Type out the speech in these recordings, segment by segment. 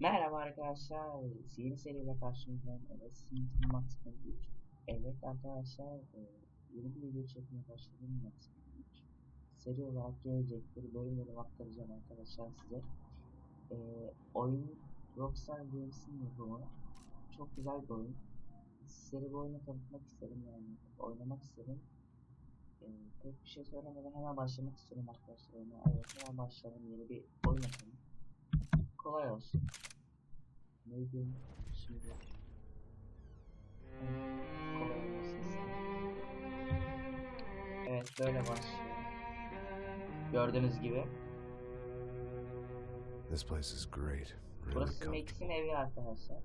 Merhaba arkadaşlar, yeni seriyle karşınızdayım. Evet, Sınıfın Max Payne 3. Evet arkadaşlar, e, yeni bir video çekmeye başladım Max Payne 3. Seri olarak gelecektir, bölüm bölüm aktaracağım arkadaşlar size. E, oyun Rockstar Games'in yapımı. Çok güzel bir oyun. Seri bu oyunu tanıtmak isterim yani, oynamak isterim. E, pek bir şey söylemeden hemen başlamak istiyorum arkadaşlar. Evet, hemen başlayalım, yeni bir oyun yapalım kolay olsun. Neydi? Şimdi kolay olmasın istedim. Evet böyle başlıyor. Gördüğünüz gibi. This place is great. Really Burası comfortable. Max'in evi arkadaşlar.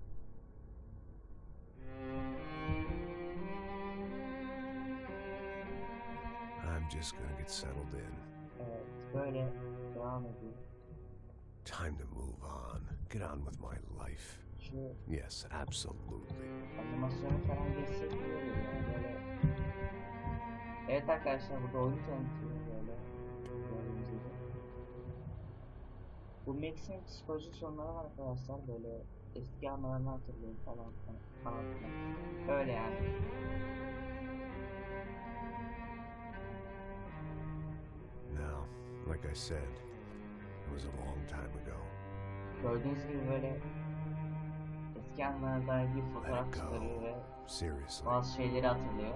I'm just gonna get settled in. Evet böyle devam ediyor. Time to move on. Get on with my life. Yes, absolutely. animasyonu falan geçsek iyi olur yani böyle. Evet arkadaşlar burada oyun tanıtıyor böyle. Gördüğünüz gibi. Bu Max'in psikolojik sorunları var arkadaşlar böyle eski anılarını hatırlıyor falan falan falan filan. Öyle yani. Now, like I said, it was a long time ago. Gördüğünüz gibi böyle eski anılara dair bir fotoğraf çıkarıyor ve Seriously. bazı şeyleri hatırlıyor.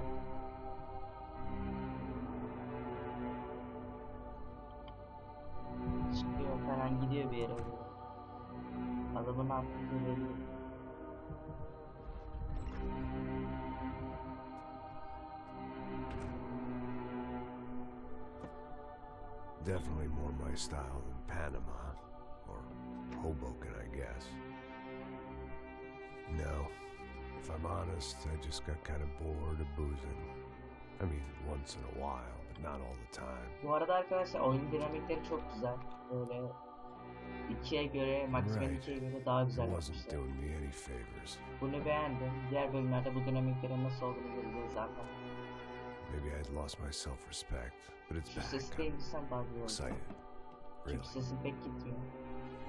Çıkıyor falan gidiyor bir yere. Adamın attığı belli. Definitely more my style than Panama. Hoboken, I guess. No. If I'm honest, I just got kind of bored of boozing. I mean, once in a while, but not all the time. Bu arada arkadaşlar oyun dinamikleri çok güzel. Böyle ikiye göre, maksimum Right. ikiye göre daha It güzel wasn't yapmışlar. doing me any favors. Bunu beğendim. Diğer bölümlerde bu dinamiklerin nasıl olduğunu göreceğiz zaten. Maybe I'd lost my self-respect, but it's back. I'm değilsen daha iyi olur. excited. Really,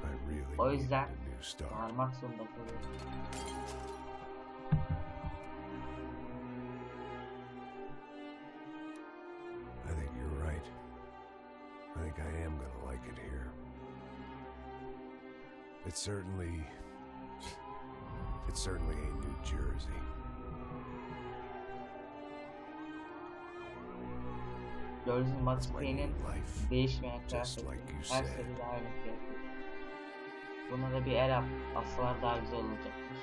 sesin pek gitmiyor. I really O needed yüzden a new start. Bağırmak zorunda kalıyor. I think you're right. I think I am gonna like it here. It's certainly, it certainly ain't New Jersey. Gördüğünüz gibi Max It's my Payne'in new life. değişmeyen Just kıyafeti. like you Her said. seride aynı kıyafet. Buna da bir el at. Aslılar daha güzel olacakmış.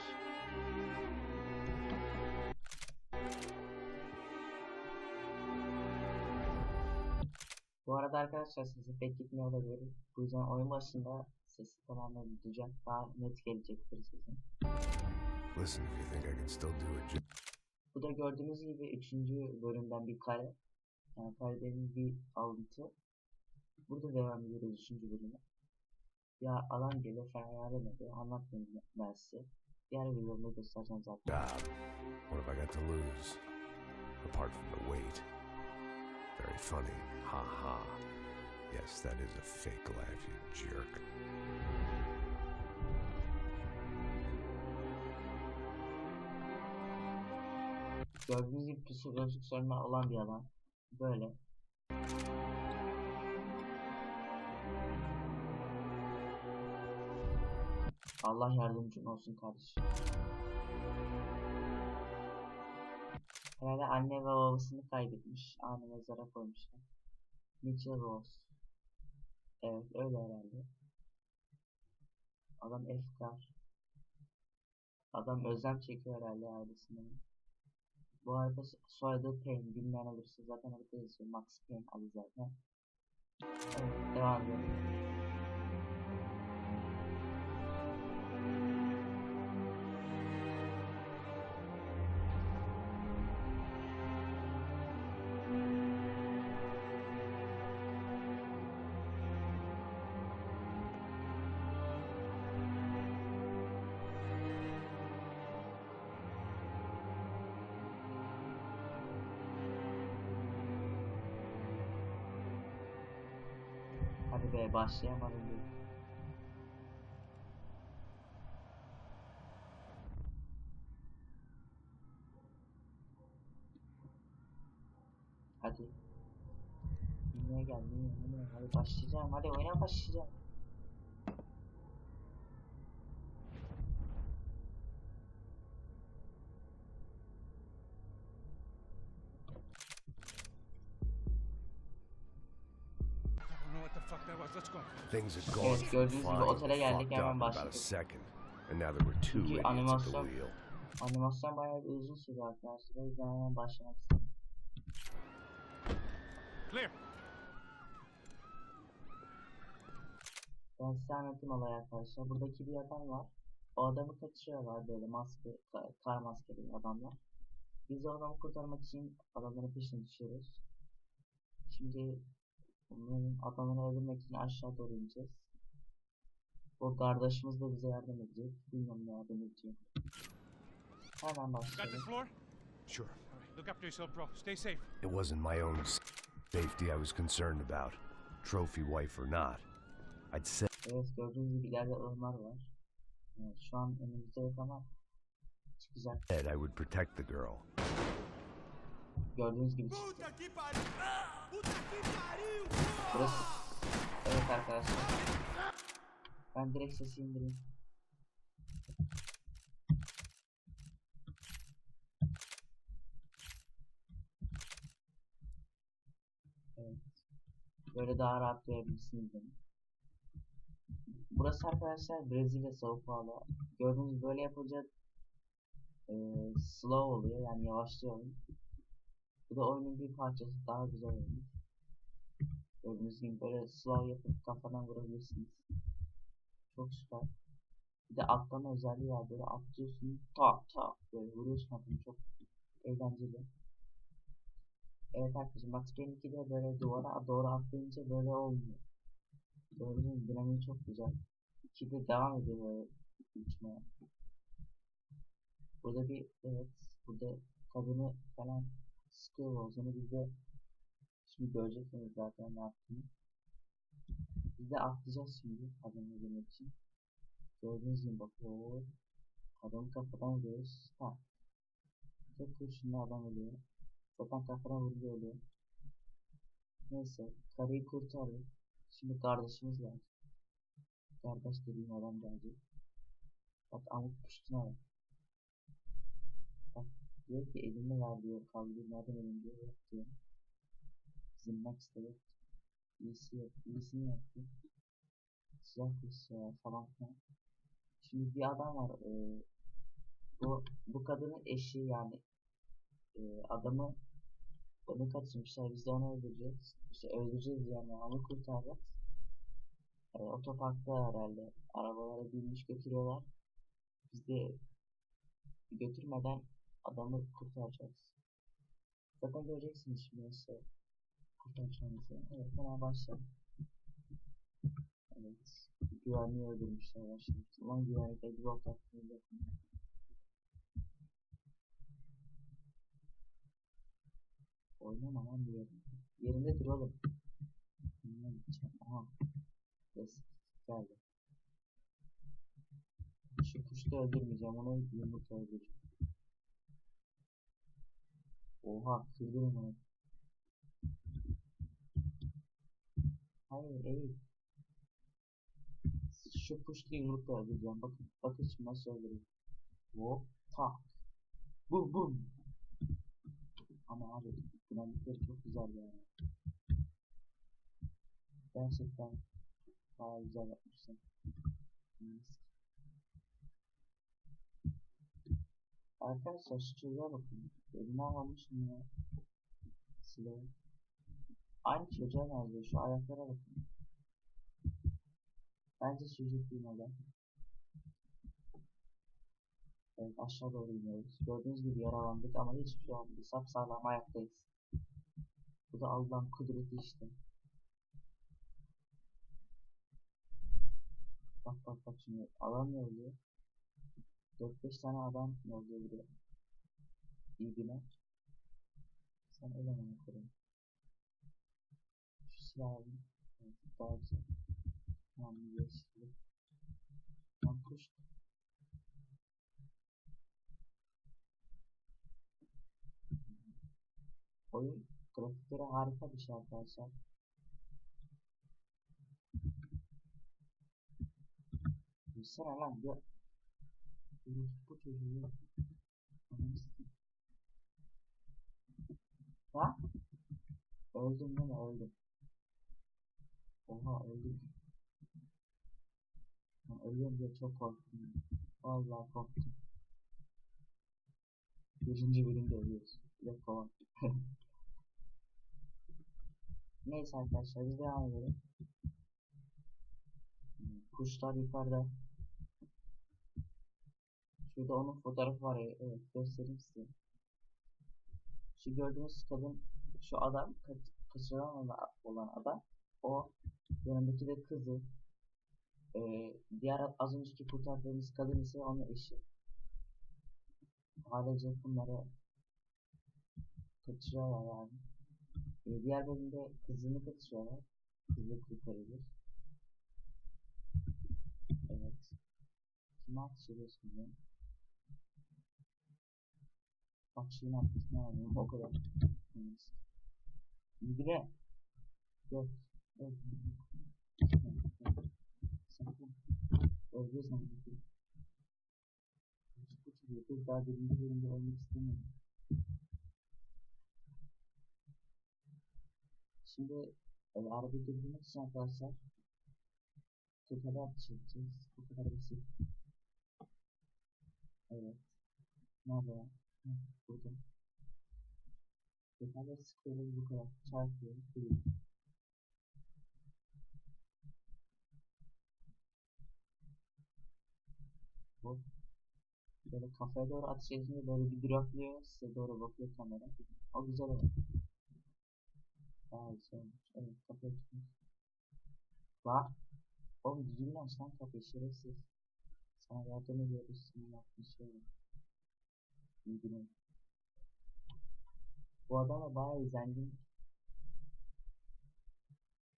Bu arada arkadaşlar sesi pek gitmiyor olabilir. Bu yüzden oyun başında sesi tamamen duyacak. Daha net gelecektir sesin. Listen, if you think I can still do a job, Bu da gördüğünüz gibi 3. bölümden bir kare. Yani kareden bir alıntı. Burada devam ediyoruz 3. bölüme. Ya alan geliyor falan yardım ediyor. Anlatmayayım ben size. Diğer videolarımda göstereceğim zaten. job. What have I got to lose? Apart from the weight. Very funny. Ha ha. Yes, that is a fake laugh, you jerk. Gördüğünüz gibi psikolojik sorunlar olan bir adam. Böyle. Allah yardımcın olsun kardeşim. Herhalde anne ve babasını kaybetmiş. Anne mezara koymuşlar. Mitchell Rose. Evet öyle herhalde. Adam efkar. Adam özlem çekiyor herhalde ailesine. Bu arada so- soyadı Payne bilmeyen olursa zaten orada yazıyor. Max Payne adı zaten. Evet, devam edelim. ve başlayamadım. Hadi. Niye geldin? Hadi başlayacağım. Hadi oyuna başlayacağım. Evet gördüğünüz gibi otele geldik hemen in about a başladık. second. And now there were two Çünkü idiots at the animasyon- wheel. Animasyon bayağı bir uzun sürüyor arkadaşlar. O yüzden hemen başlamak istedim. Clear. Ben size anlatayım olayı arkadaşlar. Buradaki bir adam var. O adamı kaçırıyorlar böyle maske, ka- kar maskeli adamlar. Biz de o adamı kurtarmak için adamların peşine düşüyoruz. Şimdi bunların adamını öldürmek için aşağı doğru ineceğiz. O kardeşimiz de bize yardım edecek. Bilmiyorum ne yardım edecek. Hemen Got this başlayalım. floor? Sure. Look after yourself, bro. Stay safe. It wasn't my own safety I was concerned about. Trophy wife or not. I'd said Evet gördüğünüz gibi ileride ırmar var. Evet, şu an önümüzde yok ama çıkacak. I would protect the girl. Gördüğünüz gibi çıktı. Burası. Evet arkadaşlar. Ben direkt sesi indireyim. Evet. Böyle daha rahat duyabilirsiniz beni. Burası arkadaşlar Brezilya Sao Paulo. Gördüğünüz böyle yapınca eee slow oluyor yani yavaşlıyor. Bu da oyunun bir parçası daha güzel olmuş. Gördüğünüz gibi böyle slow yapıp kafadan vurabilirsiniz. Çok süper. Bir de atlama özelliği var. Böyle atlıyorsun tak tak böyle vuruyorsun adamı çok eğlenceli. Evet arkadaşım Game 2'de böyle duvara doğru atlayınca böyle olmuyor. Gördüğünüz gibi çok güzel. 2'de devam ediyor böyle uçmaya. Burada bir evet burada kadını falan sıkıyor olduğunu biz de şimdi göreceksiniz zaten ne yaptığını. Biz de atlayacağız şimdi adamı öldürmek için. Gördüğünüz gibi bak o adamı kafadan vuruyoruz. Ha. Tek kurşunla adam ölüyor. Zaten kafadan vurunca ölüyor. Neyse karıyı kurtardık. Şimdi kardeşimiz var. Kardeş dediğim adam gelecek. Bak amuk puştuna bak. Diyor ki elini ver diyor. Elini diyor. Yok diyor. Bizim Max da yok. İyisi yok. İyisini yaptı. Silah kusuyor falan filan. Şimdi bir adam var. eee, bu bu kadının eşi yani eee, adamı onu kaçırmışlar. Biz de onu öldüreceğiz. İşte öldüreceğiz yani onu kurtaracağız. Eee, otoparkta herhalde arabalara binmiş götürüyorlar. Biz de götürmeden adamı kurtaracağız. Zaten göreceksiniz şimdi nasıl kurtaracağımızı. Evet hemen başlayalım. Evet. Güvenliği öldürmüşler başladık. Ulan güvenlikte bir yaptığını yapın. Oynama lan bir yerinde. Yerinde dur oğlum. Bilmem gideceğim. Aha. Yes. Geldi. Şu kuşu öldürmeyeceğim. Onu yumurta öldüreceğim. Oha. Kırdırım onu. Hayır değil. Şu kuşlu yumrukla öldüreceğim. Bakın. Bakın şimdi nasıl öldürüyor. Hop. Tak. Bum bum. Ama abi dinamikleri çok güzel yani. Gerçekten bayağı güzel yapmışlar. Neyse. Arkadaşlar şu çocuğa bakın. Eline almışım ya. Silahı. Aynı çocuğa benziyor. Şu ayaklara bakın. Bence çocuk da. Evet aşağı doğru iniyoruz. Gördüğünüz gibi yaralandık ama hiçbir şey olmadı. Sapsağlam ayaktayız. Bu da Allah'ın kudreti işte. Bak bak bak şimdi adam yolluyor. 4-5 tane adam yolluyor buraya. İbine. Sen elemanı kurun. Şu silahı alayım. Evet, daha güzel. Tamam geçti. Tam kuş. Oyun Grafikleri harika bir şey arkadaşlar. Dursana lan ya. Bu çocuğu ya. Ha? Öldüm değil mi? Öldüm. Oha öldüm. Ben ölüyorum diye çok korktum. Vallahi korktum. Birinci bölümde ölüyoruz. De kovan. Neyse arkadaşlar biz devam edelim. Kuşlar yukarıda. Şurada onun fotoğrafı var ya. Evet göstereyim size. Şu gördüğünüz kadın şu adam kaç, kaçırılan olan, adam o yanındaki de kızı ee, diğer az önceki kurtardığımız kadın ise onun eşi. Ailece bunları kaçırıyorlar yani. Ee, diğer bölümde kızını kaçırıyorlar. Kızı kurtarılır. Evet. Ateş ediyorsun ya? Bak şeyin arkasına alıyorum o kadar. İlgile. Yok. Yok. Sakın. Bu bir daha birinci bölümde ölmek istemiyorum. Şimdi e, arabayı durdurmak için arkadaşlar Tepede atış edeceğiz. Bu kadar basit. Evet. Nerede ya? Burada. Tepede sıkıyoruz bu kadar. Çarpıyoruz. Duruyor. Hop. Böyle kafaya doğru atış edince böyle bir duraklıyor. Size doğru bakıyor kamera. O güzel oldu. Daha güzel olmuş. Evet kafaya tutmuş. Bak. Oğlum düzgün lan kapıyı şerefsiz. Sana yardım ediyoruz. Senin yaptığın şey var. Günler. Bu adam da bayağı zengin.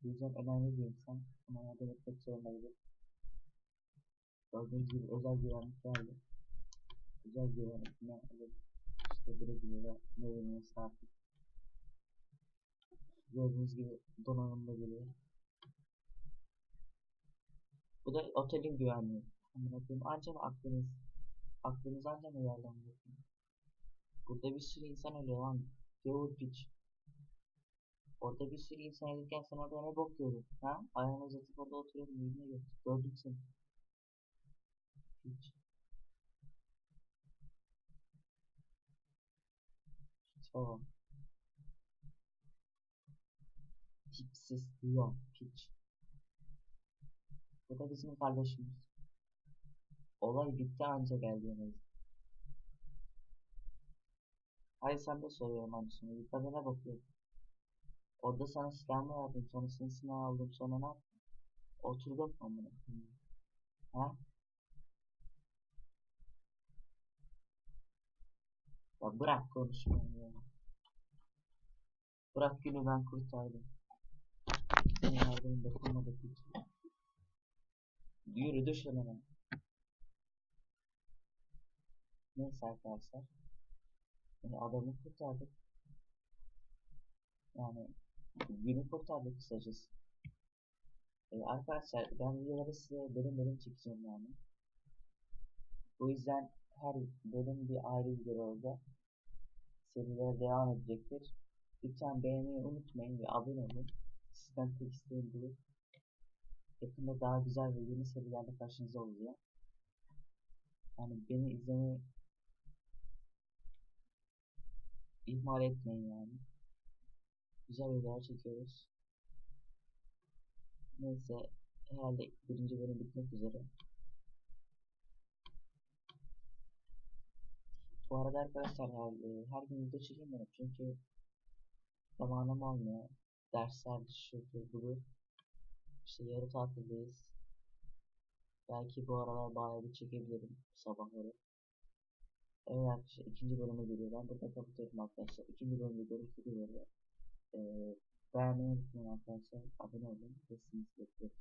Yüzden önemli bir insan. Ama yardım etmek zorundaydı. Gördüğünüz gibi özel güvenlik geldi. Özel güvenlik ne? Evet. İşte Brezilya'da ne deniyorsa artık. Gördüğünüz gibi donanımda geliyor. Bu da otelin güvenliği. Amına koyayım anca mı aklınız aklınız anca mı yerden? Burada bir sürü insan ölüyor lan. Gavur piç. Orada bir sürü insan ölürken sen orada ne bok? Ha? Ayağını uzatıp orada oturuyordun. Yüzüne gör. Gördüm seni. Piç. Tamam. Tipsiz Leon piç. Bu da bizim kardeşimiz. Olay bitti anca geldi yanımıza. Hayır sen de soruyorum sonra yukarıda ne bakıyorsun? Orada sana silahımı verdim sonra senin silahını aldım sonra ne yaptın? Oturdum amına koyayım. Ha? Ya bırak konuşmayı ya. Bırak günü ben kurtardım. Senin yardımın dokunmadı hiç. Yürü düş önüme. Neyse arkadaşlar. Yani adamı kurtardık. Yani günü kurtardık kısacası. Ee, arkadaşlar ben videoları size bölüm bölüm çekeceğim yani. O yüzden her bölüm bir ayrı video olacak. Seriler devam edecektir. Lütfen beğenmeyi unutmayın ve abone olun. Sizden tek isteğim bu. Yakında daha güzel ve yeni serilerle karşınızda olacağım. Yani beni izlemeyi ihmal etmeyin yani. Güzel videolar çekiyoruz. Neyse herhalde birinci bölüm bitmek üzere. Bu arada arkadaşlar her, e, her gün video çekemiyorum çünkü zamanım olmuyor. Dersler şu bu bu. İşte yarı tatildeyiz. Belki bu aralar bayağı bir çekebilirim sabahları. Evet arkadaşlar ikinci bölüme geliyor. Ben burada kapatıyorum arkadaşlar. İkinci bölümde görüşmek üzere. Ee, beğenmeyi unutmayın arkadaşlar. Abone olun. Ve bekliyoruz.